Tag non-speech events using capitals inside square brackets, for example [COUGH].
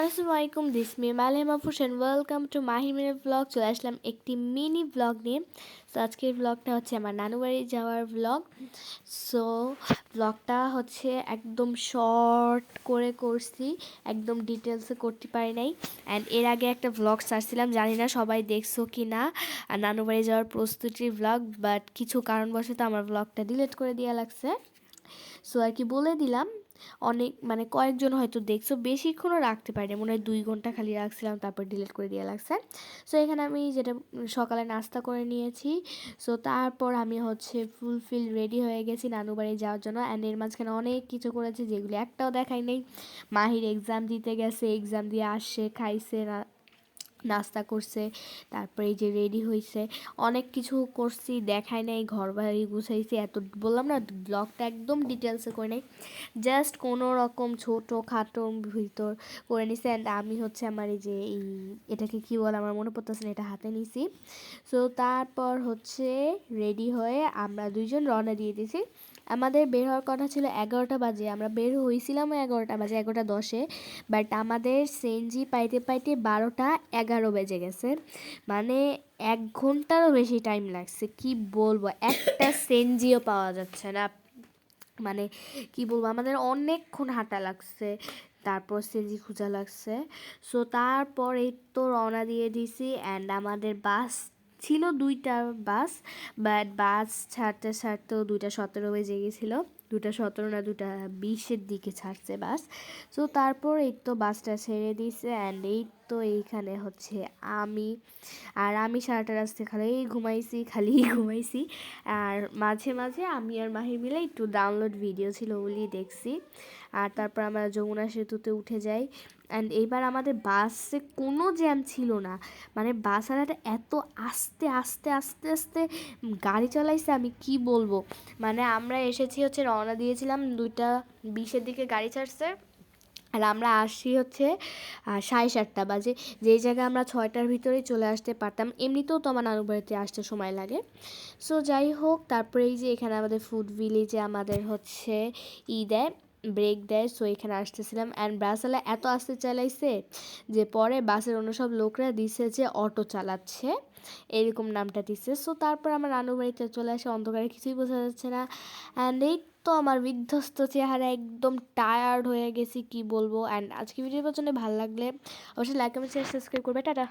আসসালামু আলাইকুম this me মালহেম আফুস and welcome to Mahi mini blog চলে আসলাম একটি মিনি ব্লগ নিয়ে। সো আজকের ব্লগটা হচ্ছে আমার নানুবাড়ি যাওয়ার ব্লগ সো ব্লগটা হচ্ছে একদম শর্ট করে করছি, একদম ডিটেলসে করতে পারি নাই। অ্যান্ড এর আগে একটা ব্লগ ছাড়ছিলাম, জানি না সবাই দেখছ কি না। আর নানু যাওয়ার প্রস্তুতির ব্লগ বাট কিছু কারণবশত আমার ব্লগটা ডিলিট করে দেওয়া লাগছে। সো আর কি বলে দিলাম অনেক মানে কয়েকজন হয়তো দেখছ, বেশিক্ষণও রাখতে পারিনি। মনে হয় দুই ঘণ্টা খালি রাখছিলাম, তারপর ডিলিট করে দিয়ে লাগছে। সো এখানে আমি যেটা, সকালে নাস্তা করে নিয়েছি। সো তারপর আমি হচ্ছে ফুলফিল রেডি হয়ে গেছি নানু বাড়ি যাওয়ার জন্য। অ্যান্ড এর মাঝখানে অনেক কিছু করেছে যেগুলি একটাও দেখাই নেই। মাহির এক্সাম দিতে গেছে এক্সাম দিয়ে আসছে, খাইছে নাস্তা করছে, তারপরে এই যে রেডি হয়েছে অনেক কিছু করছি, দেখাই নাই ঘর বাড়ি গুছাইছি, এত বললাম না ব্লগটা একদম ডিটেলসে করে নেই। জাস্ট কোনো রকম ছোটো খাটো ভিতর করে নিছি অ্যান্ড আমি হচ্ছে আমার এই যে এই, এটাকে কী বলে আমার মনে পড়তেছে না, এটা হাতে নিছি। সো তারপর হচ্ছে রেডি হয়ে আমরা দুইজন রওনা দিয়ে দিয়েছি আমাদের বের হওয়ার কথা ছিল এগারোটা বাজে, আমরা বের হয়েছিলামও এগারোটা বাজে, এগারোটা দশে। বাট আমাদের সেনজি পাইতে পাইতে বারোটা এগারো বেজে গেছে। মানে এক ঘন্টারও বেশি টাইম লাগছে কি বলব? একটা [COUGHS] সেনজিও পাওয়া যাচ্ছে না। মানে কি বলব আমাদের অনেকক্ষণ হাঁটা লাগছে তারপর সেনজি খোঁজা লাগছে। সো তারপর এই তো রওনা দিয়ে দিছি অ্যান্ড আমাদের বাস ছিল দুইটা বাস বাট বাস ছাড়তে ছাড়তেও দুইটা সতেরো বেজে গেছিল। দুটা সতেরো না দুটা বিশের দিকে ছাড়ছে বাস। সো তারপর এই তো বাসটা ছেড়ে দিছে অ্যান্ড এই তো এইখানে হচ্ছে আমি। আর আমি সারাটা রাস্তায় খালি ঘুমাইছি খালি ঘুমাইছি। আর মাঝে মাঝে আমি আর মাহির মিলে একটু ডাউনলোড ভিডিও ছিল ওগুলি দেখছি। আর তারপর আমরা যমুনা সেতুতে উঠে যাই। অ্যান্ড এইবার আমাদের বাসে কোনো জ্যাম ছিল না। মানে বাসারাটা এত আস্তে আস্তে আস্তে আস্তে গাড়ি চালাইছে, আমি কি বলব? মানে আমরা এসেছি হচ্ছে রওনা দিয়েছিলাম দুইটা বিশের দিকে গাড়ি ছাড়ছে। আর আমরা আসছি হচ্ছে সাড়ে সাতটা বাজে। যেই জায়গায় আমরা ছয়টার ভিতরেই চলে আসতে পারতাম। এমনিতেও তো আমার নানু বাড়িতে আসতে সময় লাগে। সো যাই হোক, তারপরে এই যে এখানে আমাদের ফুড ভিলেজে আমাদের হচ্ছে ই দেয় ব্রেক দেয় সো এখানে আসতেছিলাম। অ্যান্ড বাসওয়ালা এত আস্তে চালাইছে যে পরে বাসের অন্য সব লোকরা দিছে যে অটো চালাচ্ছে। এরকম নামটা দিচ্ছে সো তারপর আমার নানু বাড়িতে চলে আসে, অন্ধকারে কিছুই বোঝা যাচ্ছে না। অ্যান্ড এই তো আমার বিধ্বস্ত চেহারা, একদম টায়ার্ড হয়ে গেছি, কি বলব। অ্যান্ড আজকে ভিডিওর জন্য ভালো লাগলে অবশ্যই লাইক কমেন্ট শেয়ার সাবস্ক্রাইব করবে। টাটা।